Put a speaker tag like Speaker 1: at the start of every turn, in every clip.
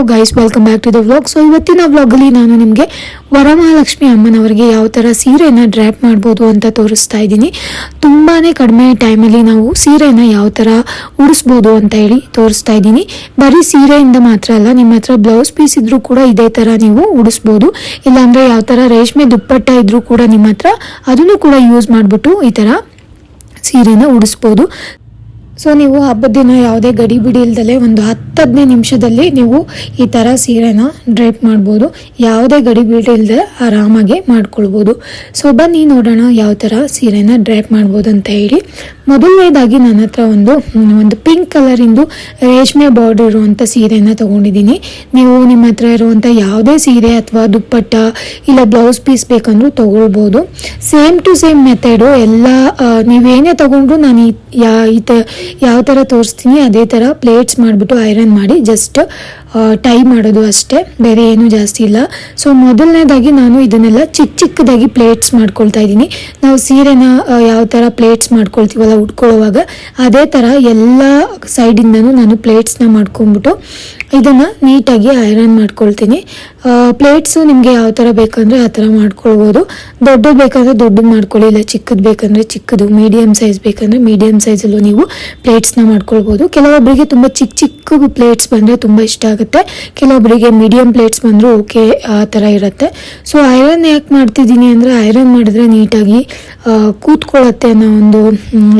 Speaker 1: Hello guys welcome back to the vlog so ಇವತ್ತಿನ ವ್ಲಾಗಲ್ಲಿ ನಾನು ನಿಮಗೆ ವರಮಹಾಲಕ್ಷ್ಮಿ ಅಮ್ಮನವರಿಗೆ ಯಾವ ಥರ ಸೀರೆನ ಡ್ರ್ಯಾಪ್ ಮಾಡ್ಬೋದು ಅಂತ ತೋರಿಸ್ತಾ ಇದ್ದೀನಿ. ತುಂಬಾ ಕಡಿಮೆ ಟೈಮಲ್ಲಿ ನಾವು ಸೀರೆನ ಯಾವ ಥರ ಉಡಿಸ್ಬೋದು ಅಂತ ಹೇಳಿ ತೋರಿಸ್ತಾ ಇದ್ದೀನಿ. ಬರೀ ಸೀರೆಯಿಂದ ಮಾತ್ರ ಅಲ್ಲ, ನಿಮ್ಮ ಹತ್ರ ಬ್ಲೌಸ್ ಪೀಸ್ ಇದ್ರೂ ಕೂಡ ಇದೇ ಥರ ನೀವು ಉಡಿಸ್ಬೋದು. ಇಲ್ಲಾಂದರೆ ಯಾವ ಥರ ರೇಷ್ಮೆ ದುಪ್ಪಟ್ಟ ಇದ್ರೂ ಕೂಡ ನಿಮ್ಮ ಹತ್ರ ಅದನ್ನು ಕೂಡ ಯೂಸ್ ಮಾಡಿಬಿಟ್ಟು ಈ ಥರ ಸೀರೆನ ಉಡಿಸ್ಬೋದು. ಸೊ ನೀವು ಹಬ್ಬದ ದಿನ ಯಾವುದೇ ಗಡಿ ಬಿಡಿ ಇಲ್ದಲೆ ಒಂದು ಹತ್ತು ಹದಿನೈದು ನಿಮಿಷದಲ್ಲಿ ನೀವು ಈ ಥರ ಸೀರೆನ ಡ್ರೈಪ್ ಮಾಡ್ಬೋದು. ಯಾವುದೇ ಗಡಿ ಬಿಡಿ ಇಲ್ಲದೆ ಆರಾಮಾಗಿ ಮಾಡ್ಕೊಳ್ಬೋದು. ಸೊ ಬನ್ನಿ ನೋಡೋಣ ಯಾವ ಥರ ಸೀರೆನ ಡ್ರೈಪ್ ಮಾಡ್ಬೋದು ಅಂತ ಹೇಳಿ. ಮೊದಲನೇದಾಗಿ ನನ್ನ ಹತ್ರ ಒಂದು ಒಂದು ಪಿಂಕ್ ಕಲರಿಂದು ರೇಷ್ಮೆ ಬಾರ್ಡರ್ ಇರುವಂಥ ಸೀರೆನ ತೊಗೊಂಡಿದ್ದೀನಿ. ನೀವು ನಿಮ್ಮ ಹತ್ರ ಇರುವಂಥ ಯಾವುದೇ ಸೀರೆ ಅಥವಾ ದುಪ್ಪಟ್ಟ ಇಲ್ಲ ಬ್ಲೌಸ್ ಪೀಸ್ ಬೇಕಂದ್ರೂ ತೊಗೊಳ್ಬೋದು. ಸೇಮ್ ಟು ಸೇಮ್ ಮೆಥಡು ಎಲ್ಲ ನೀವೇನೇ ತೊಗೊಂಡ್ರು ನಾನು ಈ, ಯಾ, ಈ ಯಾವ ಥರ ತೋರಿಸ್ತೀನಿ, ಅದೇ ಥರ ಪ್ಲೇಟ್ಸ್ ಮಾಡಿಬಿಟ್ಟು ಐರನ್ ಮಾಡಿ ಜಸ್ಟ್ ಟೈ ಮಾಡೋದು ಅಷ್ಟೇ, ಬೇರೆ ಏನು ಜಾಸ್ತಿ ಇಲ್ಲ. ಸೊ ಮೊದಲನೇದಾಗಿ ನಾನು ಇದನ್ನೆಲ್ಲ ಚಿಕ್ಕ ಚಿಕ್ಕದಾಗಿ ಪ್ಲೇಟ್ಸ್ ಮಾಡ್ಕೊಳ್ತಾ ಇದ್ದೀನಿ. ನಾವು ಸೀರೆನ ಯಾವ ಥರ ಪ್ಲೇಟ್ಸ್ ಮಾಡ್ಕೊಳ್ತೀವಲ್ಲ, ಉಟ್ಕೊಳ್ಳುವಾಗ ಅದೇ ಥರ ಎಲ್ಲ ಸೈಡಿಂದನೂ ನಾನು ಪ್ಲೇಟ್ಸ್ನ ಮಾಡ್ಕೊಂಬಿಟ್ಟು ಇದನ್ನು ನೀಟಾಗಿ ಐರನ್ ಮಾಡ್ಕೊಳ್ತೀನಿ. ಪ್ಲೇಟ್ಸು ನಿಮಗೆ ಯಾವ ಥರ ಬೇಕಂದರೆ ಆ ಥರ ಮಾಡ್ಕೊಳ್ಬೋದು. ದೊಡ್ಡದು ಬೇಕಂದರೆ ದೊಡ್ಡದು ಮಾಡ್ಕೊಳ್ಳಿ, ಇಲ್ಲ ಚಿಕ್ಕದು ಬೇಕಂದರೆ ಚಿಕ್ಕದು ಮೀಡಿಯಮ್ ಸೈಜ್ ಬೇಕಂದರೆ ಮೀಡಿಯಮ್ ಸೈಜಲ್ಲೂ ನೀವು ಪ್ಲೇಟ್ಸ್ನ ಮಾಡ್ಕೊಳ್ಬೋದು. ಕೆಲವೊಬ್ಬರಿಗೆ ತುಂಬ ಚಿಕ್ಕ ಚಿಕ್ಕ ಪ್ಲೇಟ್ಸ್ ಬಂದರೆ ತುಂಬ ಇಷ್ಟ ಆಗುತ್ತೆ. ಕೆಲವೊಬ್ಬರಿಗೆ ಮೀಡಿಯಮ್ ಪ್ಲೇಟ್ಸ್ ಬಂದರೂ ಓಕೆ ಆ ಥರ ಇರುತ್ತೆ. ಸೊ ಐರನ್ ಯಾಕೆ ಮಾಡ್ತಿದ್ದೀನಿ ಅಂದರೆ ಐರನ್ ಮಾಡಿದ್ರೆ ನೀಟಾಗಿ ಕೂತ್ಕೊಳ್ಳುತ್ತೆ ಅನ್ನೋ ಒಂದು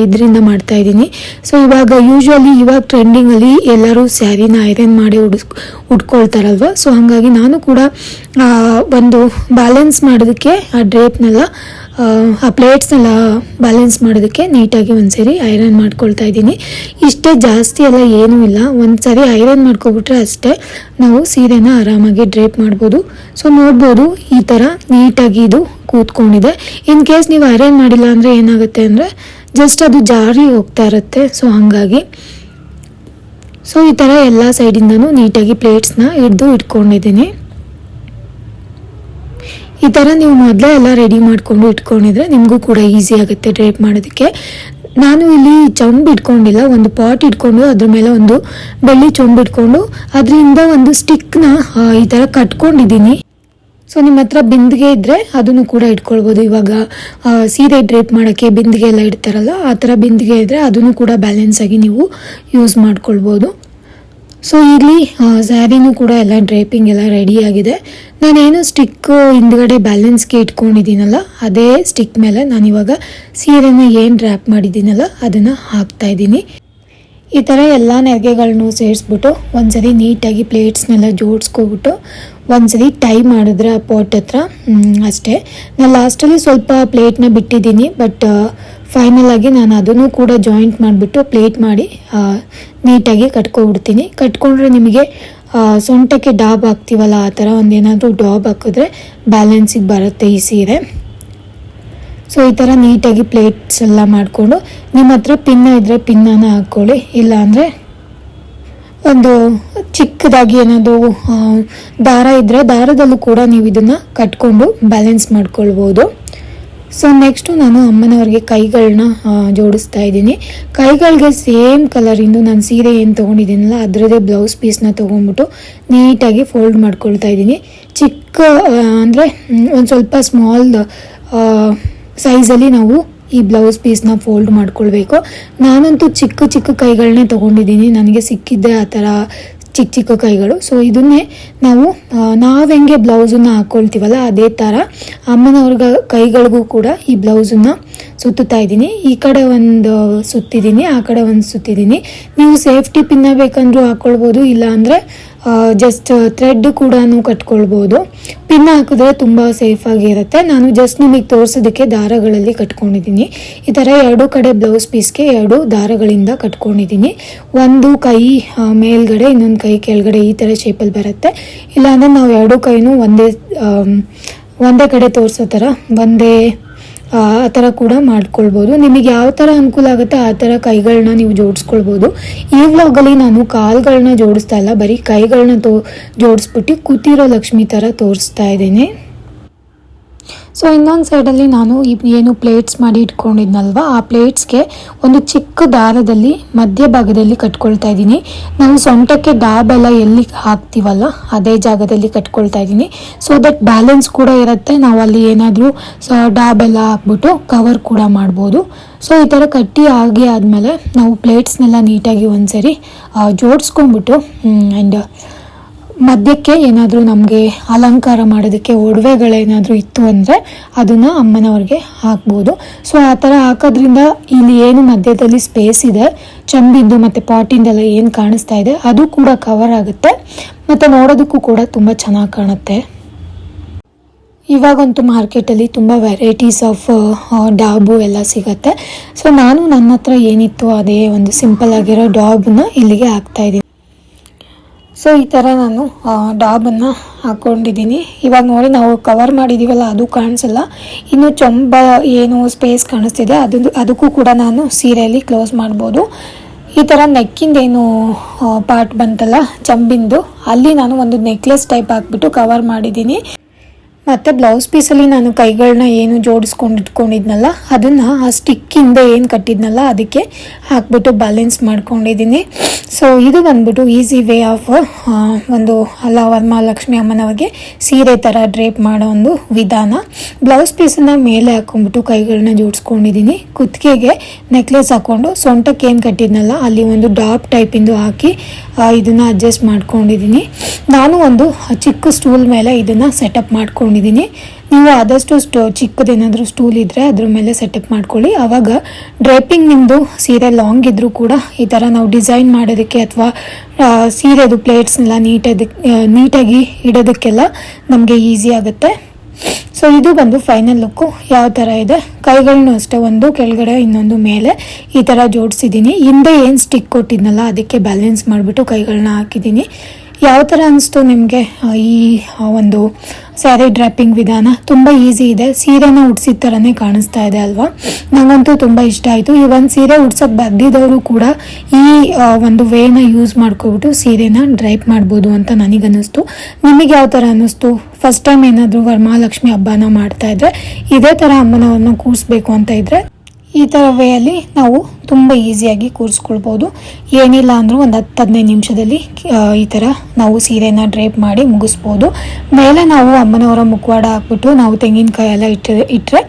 Speaker 1: ಇದರಿಂದ ಮಾಡ್ತಾ ಇದ್ದೀನಿ. ಸೊ ಇವಾಗ ಯೂಶ್ವಲಿ ಇವಾಗ ಟ್ರೆಂಡಿಂಗಲ್ಲಿ ಎಲ್ಲರೂ ಸ್ಯಾರಿನ ಐರನ್ ಮಾಡಿ ಉಡಿಸ್, ಉಟ್ಕೊಳ್ತಾರಲ್ವ? ಸೊ ಹಾಗಾಗಿ ನಾನು ಕೂಡ ಒಂದು ಬ್ಯಾಲೆನ್ಸ್ ಮಾಡೋದಕ್ಕೆ, ಆ ಡ್ರೇಪ್ನೆಲ್ಲ ಆ, ಪ್ಲೇಟ್ಸ್ನೆಲ್ಲ ಬ್ಯಾಲೆನ್ಸ್ ಮಾಡೋದಕ್ಕೆ ನೀಟಾಗಿ ಒಂದ್ಸರಿ ಐರನ್ ಮಾಡ್ಕೊಳ್ತಾ ಇದ್ದೀನಿ. ಇಷ್ಟೇ ಜಾಸ್ತಿ ಎಲ್ಲ ಏನೂ ಇಲ್ಲ. ಒಂದ್ಸರಿ ಐರನ್ ಮಾಡ್ಕೊಬಿಟ್ರೆ ಅಷ್ಟೇ ನಾವು ಸೀರೆನ ಆರಾಮಾಗಿ ಡ್ರೇಪ್ ಮಾಡ್ಬೋದು. ಸೊ ನೋಡ್ಬೋದು ಈ ಥರ ನೀಟಾಗಿ ಇದು ಕೂತ್ಕೊಂಡಿದೆ. ಇನ್ ಕೇಸ್ ನೀವು ಐರನ್ ಮಾಡಿಲ್ಲ ಅಂದರೆ ಏನಾಗುತ್ತೆ ಅಂದರೆ ಜಸ್ಟ್ ಅದು ಜಾರಿ ಹೋಗ್ತಾ ಇರುತ್ತೆ. ಸೊ ಹಾಗಾಗಿ ಸೊ ಈ ಥರ ಎಲ್ಲ ಸೈಡಿಂದನೂ ನೀಟಾಗಿ ಪ್ಲೇಟ್ಸ್ನ ಹಿಡ್ದು ಇಟ್ಕೊಂಡಿದ್ದೀನಿ. ಈ ಥರ ನೀವು ಮೊದಲೇ ಎಲ್ಲ ರೆಡಿ ಮಾಡಿಕೊಂಡು ಇಟ್ಕೊಂಡಿದ್ರೆ ನಿಮಗೂ ಕೂಡ ಈಸಿ ಆಗುತ್ತೆ ಡ್ರೈಪ್ ಮಾಡೋದಕ್ಕೆ. ನಾನು ಇಲ್ಲಿ ಚೊಂಬು ಇಟ್ಕೊಂಡಿಲ್ಲ, ಒಂದು ಪಾಟ್ ಇಟ್ಕೊಂಡು ಅದ್ರ ಮೇಲೆ ಒಂದು ಬೆಳ್ಳಿ ಚೊಂಬು ಇಟ್ಕೊಂಡು ಅದರಿಂದ ಒಂದು ಸ್ಟಿಕ್ನ ಈ ಥರ ಕಟ್ಕೊಂಡಿದ್ದೀನಿ. ಸೊ ನಿಮ್ಮ ಹತ್ರ ಬಿಂದಿಗೆ ಇದ್ದರೆ ಅದನ್ನು ಕೂಡ ಇಟ್ಕೊಳ್ಬೋದು. ಇವಾಗ ಸೀರೆ ಡ್ರೇಪ್ ಮಾಡೋಕ್ಕೆ ಬಿಂದಿಗೆ ಎಲ್ಲ ಇಡ್ತಾರಲ್ಲ, ಆ ಥರ ಬಿಂದಿಗೆ ಇದ್ದರೆ ಅದನ್ನು ಕೂಡ ಬ್ಯಾಲೆನ್ಸ್ ಆಗಿ ನೀವು ಯೂಸ್ ಮಾಡ್ಕೊಳ್ಬೋದು. ಸೊ ಇಲ್ಲಿ ಸ್ಯಾರಿನೂ ಕೂಡ ಎಲ್ಲ ಡ್ರೇಪಿಂಗ್ ಎಲ್ಲ ರೆಡಿ ಆಗಿದೆ. ನಾನೇನು ಸ್ಟಿಕ್ ಹಿಂದ್ಗಡೆ ಬ್ಯಾಲೆನ್ಸ್ಗೆ ಇಟ್ಕೊಂಡಿದ್ದೀನಲ್ಲ, ಅದೇ ಸ್ಟಿಕ್ ಮೇಲೆ ನಾನಿವಾಗ ಸೀರೆನ ಏನು ಡ್ರ್ಯಾಪ್ ಮಾಡಿದ್ದೀನಲ್ಲ, ಅದನ್ನು ಹಾಕ್ತಾ ಇದ್ದೀನಿ. ಈ ಥರ ಎಲ್ಲ ನೆರಿಗೆಗಳನ್ನೂ ಸೇರಿಸ್ಬಿಟ್ಟು ಒಂದ್ಸರಿ ನೀಟಾಗಿ ಪ್ಲೇಟ್ಸ್ನೆಲ್ಲ ಜೋಡಿಸ್ಕೊಬಿಟ್ಟು ಒಂದ್ಸರಿ ಟೈ ಮಾಡಿದ್ರೆ ಆ ಪಾಟ್ ಹತ್ರ ಅಷ್ಟೇ. ನಾನು ಲಾಸ್ಟಲ್ಲಿ ಸ್ವಲ್ಪ ಪ್ಲೇಟ್ನ ಬಿಟ್ಟಿದ್ದೀನಿ ಬಟ್ ಫೈನಲ್ ಆಗಿ ನಾನು ಅದನ್ನು ಕೂಡ ಜಾಯಿಂಟ್ ಮಾಡಿಬಿಟ್ಟು ಪ್ಲೇಟ್ ಮಾಡಿ ನೀಟಾಗಿ ಕಟ್ಕೊಬಿಡ್ತೀನಿ. ಕಟ್ಕೊಂಡ್ರೆ ನಿಮಗೆ ಸೊಂಟಕ್ಕೆ ಡಾಬ್ ಹಾಕ್ತೀವಲ್ಲ, ಆ ಥರ ಒಂದೇನಾದರೂ ಡಾಬ್ ಹಾಕಿದ್ರೆ ಬ್ಯಾಲೆನ್ಸಿಗೆ ಬರುತ್ತೆ ಈ ಸೀರೆ ಸೊ, ಈ ಥರ ನೀಟಾಗಿ ಪ್ಲೇಟ್ಸ್ ಎಲ್ಲ ಮಾಡಿಕೊಂಡು, ನಿಮ್ಮ ಹತ್ರ ಪಿನ್ನ ಇದ್ದರೆ ಪಿನ್ನನ ಹಾಕ್ಕೊಳ್ಳಿ. ಇಲ್ಲ ಅಂದರೆ ಒಂದು ಚಿಕ್ಕದಾಗಿ ಏನಾದರೂ ದಾರ ಇದ್ದರೆ ದಾರದಲ್ಲೂ ಕೂಡ ನೀವು ಇದನ್ನು ಕಟ್ಕೊಂಡು ಬ್ಯಾಲೆನ್ಸ್ ಮಾಡ್ಕೊಳ್ಬೋದು. ಸೊ ನೆಕ್ಸ್ಟು ನಾನು ಅಮ್ಮನವ್ರಿಗೆ ಕೈಗಳನ್ನ ಜೋಡಿಸ್ತಾ ಇದ್ದೀನಿ. ಕೈಗಳಿಗೆ ಸೇಮ್ ಕಲರಿಂದು ನಾನು ಸೀರೆ ಏನು ತೊಗೊಂಡಿದ್ದೀನಲ್ಲ, ಅದರದ್ದೇ ಬ್ಲೌಸ್ ಪೀಸ್ನ ತೊಗೊಂಡ್ಬಿಟ್ಟು ನೀಟಾಗಿ ಫೋಲ್ಡ್ ಮಾಡ್ಕೊಳ್ತಾ ಇದ್ದೀನಿ. ಚಿಕ್ಕ ಅಂದರೆ ಒಂದು ಸ್ವಲ್ಪ ಸ್ಮಾಲ್ ಸೈಜಲ್ಲಿ ನಾವು ಈ ಬ್ಲೌಸ್ ಪೀಸ್ನ ಫೋಲ್ಡ್ ಮಾಡ್ಕೊಳ್ಬೇಕು. ನಾನಂತೂ ಚಿಕ್ಕ ಚಿಕ್ಕ ಕೈಗಳನ್ನೇ ತೊಗೊಂಡಿದ್ದೀನಿ. ನನಗೆ ಸಿಕ್ಕಿದ್ದೆ ಆ ಥರ ಚಿಕ್ಕ ಚಿಕ್ಕ ಕೈಗಳು. ಸೊ ಇದನ್ನೇ ನಾವು ನಾವು ಹೆಂಗೆ ಬ್ಲೌಸನ್ನು ಹಾಕ್ಕೊಳ್ತೀವಲ್ಲ ಅದೇ ಥರ ಅಮ್ಮನವ್ರಿಗ ಕೈಗಳಿಗೂ ಕೂಡ ಈ ಬ್ಲೌಸನ್ನ ಸುತ್ತುತ್ತಾ ಇದ್ದೀನಿ. ಈ ಕಡೆ ಒಂದು ಸುತ್ತಿದ್ದೀನಿ, ಆ ಕಡೆ ಒಂದು ಸುತ್ತಿದ್ದೀನಿ. ನೀವು ಸೇಫ್ಟಿ ಪಿನ್ನ ಬೇಕಂದ್ರೂ ಹಾಕ್ಕೊಳ್ಬೋದು ಇಲ್ಲ ಅಂದರೆ ಜಸ್ಟ್ ಥ್ರೆಡ್ ಕೂಡ ಕಟ್ಕೊಳ್ಬೋದು. ಪಿನ್ ಹಾಕಿದ್ರೆ ತುಂಬ ಸೇಫಾಗಿ ಇರುತ್ತೆ. ನಾನು ಜಸ್ಟ್ ನಿಮಗೆ ತೋರಿಸೋದಕ್ಕೆ ದಾರಗಳಲ್ಲಿ ಕಟ್ಕೊಂಡಿದ್ದೀನಿ. ಈ ಥರ ಎರಡು ಕಡೆ ಬ್ಲೌಸ್ ಪೀಸ್ಗೆ ಎರಡು ದಾರಗಳಿಂದ ಕಟ್ಕೊಂಡಿದ್ದೀನಿ. ಒಂದು ಕೈ ಮೇಲ್ಗಡೆ, ಇನ್ನೊಂದು ಕೈ ಕೆಳಗಡೆ ಈ ಥರ ಶೇಪಲ್ಲಿ ಬರುತ್ತೆ. ಇಲ್ಲಾಂದರೆ ನಾವು ಎರಡು ಕೈನೂ ಒಂದೇ ಒಂದೇ ಕಡೆ ತೋರಿಸೋ ಥರ ಒಂದೇ ಆ ಥರ ಕೂಡ ಮಾಡ್ಕೊಳ್ಬೋದು. ನಿಮಗೆ ಯಾವ ಥರ ಅನುಕೂಲ ಆಗುತ್ತೆ ಆ ಥರ ಕೈಗಳನ್ನ ನೀವು ಜೋಡಿಸ್ಕೊಳ್ಬೋದು. ಈ ವ್ಲಾಗಲ್ಲಿ ನಾನು ಕಾಲ್ಗಳನ್ನ ಜೋಡಿಸ್ತಾ ಇಲ್ಲ, ಬರೀ ಕೈಗಳನ್ನ ತೋ, ಜೋಡಿಸ್ಬಿಟ್ಟು ಕೂತಿರೋ ಲಕ್ಷ್ಮಿ ಥರ ತೋರಿಸ್ತಾ ಇದ್ದೀನಿ. ಸೊ ಇನ್ನೊಂದು ಸೈಡಲ್ಲಿ ನಾನು ಏನು ಪ್ಲೇಟ್ಸ್ ಮಾಡಿ ಇಟ್ಕೊಂಡಿದ್ನಲ್ವ, ಆ ಪ್ಲೇಟ್ಸ್ಗೆ ಒಂದು ಚಿಕ್ಕ ದಾರದಲ್ಲಿ ಮಧ್ಯಭಾಗದಲ್ಲಿ ಕಟ್ಕೊಳ್ತಾ ಇದ್ದೀನಿ. ನಾವು ಸೊಂಟಕ್ಕೆ ಡಾಬೆಲ್ಲ ಎಲ್ಲಿ ಹಾಕ್ತೀವಲ್ಲ, ಅದೇ ಜಾಗದಲ್ಲಿ ಕಟ್ಕೊಳ್ತಾ ಇದ್ದೀನಿ. ಸೊ ದಟ್ ಬ್ಯಾಲೆನ್ಸ್ ಕೂಡ ಇರುತ್ತೆ. ನಾವು ಅಲ್ಲಿ ಏನಾದರೂ, ಸೊ ಡಾಬೆಲ್ಲ ಹಾಕ್ಬಿಟ್ಟು ಕವರ್ ಕೂಡ ಮಾಡ್ಬೋದು. ಸೊ ಈ ಥರ ಕಟ್ಟಿ ಆಗಿ ಆದಮೇಲೆ ನಾವು ಪ್ಲೇಟ್ಸ್ನೆಲ್ಲ ನೀಟಾಗಿ ಒಂದ್ಸರಿ ಜೋಡಿಸ್ಕೊಂಡ್ಬಿಟ್ಟು ಆ್ಯಂಡ್ ಮಧ್ಯಕ್ಕೆ ಏನಾದರೂ ನಮಗೆ ಅಲಂಕಾರ ಮಾಡೋದಕ್ಕೆ ಒಡವೆಗಳೇನಾದರೂ ಇತ್ತು ಅಂದರೆ ಅದನ್ನು ಅಮ್ಮನವ್ರಿಗೆ ಹಾಕ್ಬೋದು. ಸೊ ಆ ಥರ ಹಾಕೋದ್ರಿಂದ ಇಲ್ಲಿ ಏನು ಮಧ್ಯದಲ್ಲಿ ಸ್ಪೇಸ್ ಇದೆ ಚಂಬಿದ್ದು ಮತ್ತು ಪಾಟಿಂದೆಲ್ಲ ಏನು ಕಾಣಿಸ್ತಾ ಇದೆ, ಅದು ಕೂಡ ಕವರ್ ಆಗುತ್ತೆ. ಮತ್ತು ನೋಡೋದಕ್ಕೂ ಕೂಡ ತುಂಬ ಚೆನ್ನಾಗಿ ಕಾಣುತ್ತೆ. ಇವಾಗಂತೂ ಮಾರ್ಕೆಟಲ್ಲಿ ತುಂಬ ವೆರೈಟೀಸ್ ಆಫ್ ಡಾಬು ಎಲ್ಲ ಸಿಗತ್ತೆ. ಸೊ ನಾನು ನನ್ನ ಹತ್ರ ಏನಿತ್ತು ಅದೇ ಒಂದು ಸಿಂಪಲ್ ಆಗಿರೋ ಡಾಬ್ನ ಇಲ್ಲಿಗೆ ಹಾಕ್ತಾ ಇದ್ದೀನಿ. ಸೊ ಈ ಥರ ನಾನು ಡಾಬನ್ನು ಹಾಕ್ಕೊಂಡಿದ್ದೀನಿ ಇವಾಗ ನೋಡಿ ನಾವು ಕವರ್ ಮಾಡಿದ್ದೀವಲ್ಲ ಅದು ಕಾಣಿಸಲ್ಲ. ಇನ್ನು ಚೊಂಬ ಏನು ಸ್ಪೇಸ್ ಕಾಣಿಸ್ತಿದೆ, ಅದೊಂದು, ಅದಕ್ಕೂ ಕೂಡ ನಾನು ಸೀರೆಯಲ್ಲಿ ಕ್ಲೋಸ್ ಮಾಡ್ಬೋದು. ಈ ಥರ ನೆಕ್ಕಿಂದೇನು ಪಾರ್ಟ್ ಬಂತಲ್ಲ, ಚಂಬಿಂದು, ಅಲ್ಲಿ ನಾನು ಒಂದು ನೆಕ್ಲೆಸ್ ಟೈಪ್ ಹಾಕ್ಬಿಟ್ಟು ಕವರ್ ಮಾಡಿದ್ದೀನಿ. ಮತ್ತು ಬ್ಲೌಸ್ ಪೀಸಲ್ಲಿ ನಾನು ಕೈಗಳನ್ನ ಏನು ಜೋಡಿಸ್ಕೊಂಡು ಇಟ್ಕೊಂಡಿದ್ನಲ್ಲ ಅದನ್ನು ಆ ಸ್ಟಿಕ್ಕಿಂದ ಏನು ಕಟ್ಟಿದ್ನಲ್ಲ, ಅದಕ್ಕೆ ಹಾಕ್ಬಿಟ್ಟು ಬ್ಯಾಲೆನ್ಸ್ ಮಾಡ್ಕೊಂಡಿದ್ದೀನಿ ಸೊ ಇದು ಬಂದ್ಬಿಟ್ಟು ಈಸಿ ವೇ ಆಫ್ ಒಂದು ಅಲ್ಲ ವರ್ಮಹಾಲಕ್ಷ್ಮಿ ಅಮ್ಮನವರಿಗೆ ಸೀರೆ ಥರ ಡ್ರೇಪ್ ಮಾಡೋ ಒಂದು ವಿಧಾನ. ಬ್ಲೌಸ್ ಪೀಸನ್ನ ಮೇಲೆ ಹಾಕೊಂಡ್ಬಿಟ್ಟು ಕೈಗಳನ್ನ ಜೋಡಿಸ್ಕೊಂಡಿದ್ದೀನಿ ಕುತ್ತಿಗೆಗೆ ನೆಕ್ಲೆಸ್ ಹಾಕ್ಕೊಂಡು ಸೊಂಟಕ್ಕೆ ಏನು ಕಟ್ಟಿದ್ನಲ್ಲ, ಅಲ್ಲಿ ಒಂದು ಡಾಪ್ ಟೈಪಿಂದು ಹಾಕಿ ಇದನ್ನು ಅಡ್ಜಸ್ಟ್ ಮಾಡ್ಕೊಂಡಿದ್ದೀನಿ ನಾನು ಒಂದು ಚಿಕ್ಕ ಸ್ಟೂಲ್ ಮೇಲೆ ಇದನ್ನು ಸೆಟಪ್ ಮಾಡ್ಕೊಂಡಿದ್ದೀನಿ ನೀವು ಆದಷ್ಟು ಸ್ಟೋ, ಚಿಕ್ಕದೇನಾದರೂ ಸ್ಟೂಲ್ ಇದ್ದರೆ ಅದ್ರ ಮೇಲೆ ಸೆಟಪ್ ಮಾಡ್ಕೊಳ್ಳಿ. ಆವಾಗ ಡ್ರೈಪಿಂಗ್ ನಿಮ್ಮದು ಸೀರೆ ಲಾಂಗ್ ಇದ್ದರೂ ಕೂಡ ಈ ಥರ ನಾವು ಡಿಸೈನ್ ಮಾಡೋದಕ್ಕೆ ಅಥವಾ ಸೀರೆದು ಪ್ಲೇಟ್ಸ್ನೆಲ್ಲ ನೀಟದಕ್ಕೆ ನೀಟಾಗಿ ಇಡೋದಕ್ಕೆಲ್ಲ ನಮಗೆ ಈಸಿ ಆಗುತ್ತೆ. ಸೊ ಇದು ಬಂದು ಫೈನಲ್ ಲುಕ್ಕು ಯಾವ ಥರ ಇದೆ? ಕೈಗಳನ್ನೂ ಅಷ್ಟೇ, ಒಂದು ಕೆಳಗಡೆ, ಇನ್ನೊಂದು ಮೇಲೆ ಈ ಥರ ಜೋಡಿಸಿದ್ದೀನಿ. ಹಿಂದೆ ಏನು ಸ್ಟಿಕ್ ಕೊಟ್ಟಿದ್ನಲ್ಲ, ಅದಕ್ಕೆ ಬ್ಯಾಲೆನ್ಸ್ ಮಾಡಿಬಿಟ್ಟು ಕೈಗಳನ್ನ ಹಾಕಿದ್ದೀನಿ. ಯಾವ ಥರ ಅನಿಸ್ತು ನಿಮಗೆ? ಈ ಒಂದು ಸ್ಯಾರಿ ಡ್ರಾಪಿಂಗ್ ವಿಧಾನ? ತುಂಬ ಈಸಿ ಇದೆ. ಸೀರೆನ ಉಡ್ಸಿದ ಥರನೇ ಕಾಣಿಸ್ತಾ ಇದೆ ಅಲ್ವಾ? ನನಗಂತೂ ತುಂಬ ಇಷ್ಟ ಆಯಿತು. ಈ ಒಂದು ಸೀರೆ ಉಡ್ಸೋಕ್ಕೆ ಬರ್ದಿದ್ದವರು ಕೂಡ ಈ ಒಂದು ವೇನ ಯೂಸ್ ಮಾಡ್ಕೊಬಿಟ್ಟು ಸೀರೆನ ಡ್ರೈಪ್ ಮಾಡ್ಬೋದು ಅಂತ ನನಗನ್ನಿಸ್ತು. ನಿಮಗೆ ಯಾವ ಥರ ಅನ್ನಿಸ್ತು? ಫಸ್ಟ್ ಟೈಮ್ ಏನಾದರೂ ವರಮಹಾಲಕ್ಷ್ಮಿ ಹಬ್ಬನ ಮಾಡ್ತಾ ಇದ್ರೆ, ಇದೇ ಥರ ಅಮ್ಮನವ್ರನ್ನ ಕೂರಿಸ್ಬೇಕು ಅಂತ ಇದ್ದರೆ ಈ ಥರ ವೇಯಲ್ಲಿ ನಾವು ತುಂಬ ಈಸಿಯಾಗಿ ಕೂರಿಸ್ಕೊಳ್ಬೋದು. ಏನಿಲ್ಲ ಅಂದರೂ ಒಂದು ಹತ್ತು ಹದಿನೈದು ನಿಮಿಷದಲ್ಲಿ ಈ ಥರ ನಾವು ಸೀರೆನ ಡ್ರೇಪ್ ಮಾಡಿ ಮುಗಿಸ್ಬೋದು. ಮೇಲೆ ನಾವು ಅಮ್ಮನವರ ಮುಖವಾಡ ಹಾಕ್ಬಿಟ್ಟು ನಾವು ತೆಂಗಿನಕಾಯಿ ಎಲ್ಲ ಇಟ್ಟರೆ ಇಟ್ಟರೆ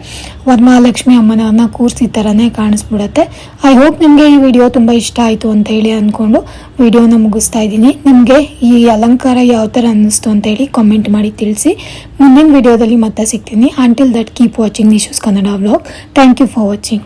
Speaker 1: ವರಮಹಾಲಕ್ಷ್ಮಿ ಅಮ್ಮನವ್ರನ್ನ ಕೂರಿಸಿ ಥರನೇ ಕಾಣಿಸ್ಬಿಡತ್ತೆ. ಐ ಹೋಪ್ ನಿಮಗೆ ಈ ವಿಡಿಯೋ ತುಂಬ ಇಷ್ಟ ಆಯಿತು ಅಂತ ಹೇಳಿ ಅಂದ್ಕೊಂಡು ವಿಡಿಯೋನ ಮುಗಿಸ್ತಾ ಇದ್ದೀನಿ. ನಿಮಗೆ ಈ ಅಲಂಕಾರ ಯಾವ ಥರ ಅನ್ನಿಸ್ತು ಅಂತೇಳಿ ಕಾಮೆಂಟ್ ಮಾಡಿ ತಿಳಿಸಿ. ಮುಂದಿನ ವಿಡಿಯೋದಲ್ಲಿ ಮತ್ತೆ ಸಿಗ್ತೀನಿ. Until that keep watching Nishu's Kannada blog thank you for watching